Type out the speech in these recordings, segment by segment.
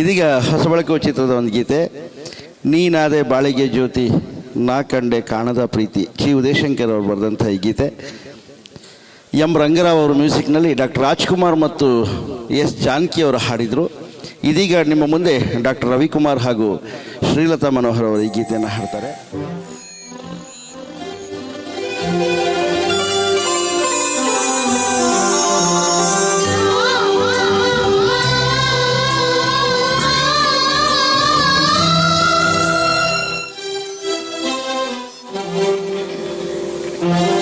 ಇದೀಗ ಹೊಸಬಳಕು ಚಿತ್ರದ ಒಂದು ಗೀತೆ. ನೀನಾದೆ ಬಾಳಿಗೆ ಜ್ಯೋತಿ, ನಾ ಕಂಡೆ ಕಾಣದ ಪ್ರೀತಿ. ಕಿ ಉದಯಶಂಕರ್ ಅವರು ಬರೆದಂಥ ಈ ಗೀತೆ. ಎಂ ರಂಗರಾವ್ ಅವರು ಮ್ಯೂಸಿಕ್ನಲ್ಲಿ ಡಾಕ್ಟರ್ ರಾಜ್ಕುಮಾರ್ ಮತ್ತು ಎಸ್. ಜಾನಕಿ ಅವರು ಹಾಡಿದರು. ಇದೀಗ ನಿಮ್ಮ ಮುಂದೆ ಡಾಕ್ಟರ್ ರವಿಕುಮಾರ್ ಹಾಗೂ ಶ್ರೀಲತಾ ಮನೋಹರ್ ಅವರು ಈ ಗೀತೆಯನ್ನು ಹಾಡ್ತಾರೆ. ನೀನಾದೆ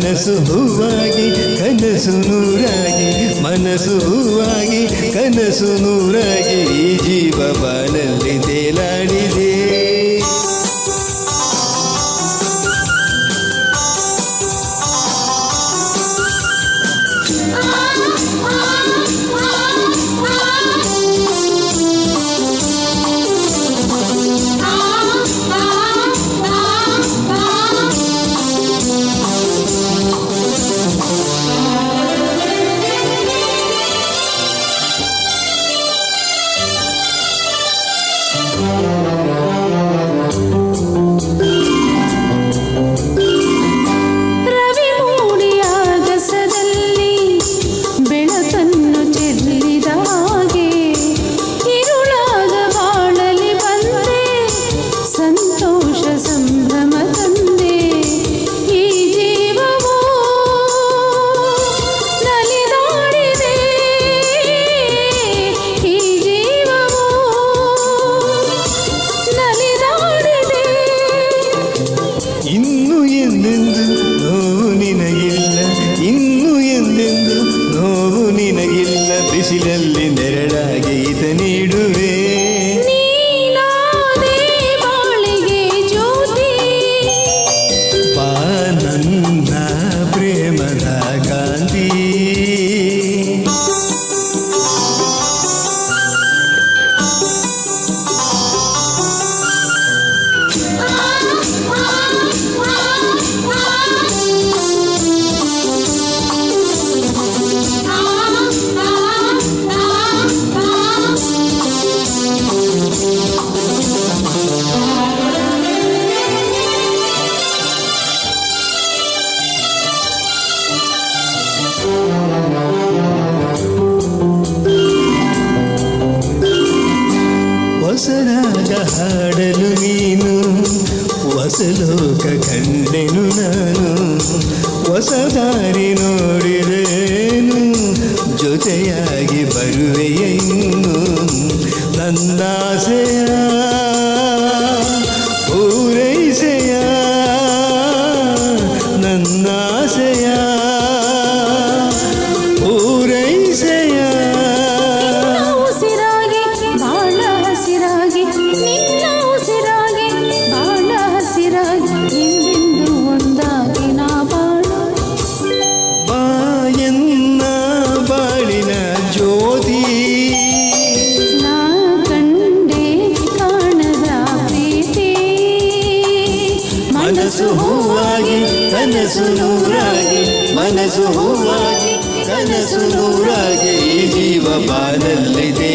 ಮನಸ್ಸು ಹೂವಾಗಿ ಕನಸು ನೂರಾಗಿ ಮನಸ್ಸು ಹೂವಾಗಿ ಕನಸು ನೂರಾಗಿ ಈ ಜೀವ ಬಾನಲ್ಲಿ Thank. ನೀನು ಹೊಸಲೋಕ ಕಂಡೆನು ನಾನು ಹೊಸ ದಾರಿ ನೋಡಿರೇನು ಜೊತೆಯಾಗಿ ಬರುವೆಯ ಇನ್ನು ಮನಸ್ಸು ಹೂವಾಗಿ ಕನಸು ನೂರಾಗಿ ಮನಸ್ಸು ಹೂವಾಗಿ ಕನಸು ನೂರಾಗಿ ಜೀವ ಬಾನಲ್ಲಿ ತೇಲಾಡಿದೆ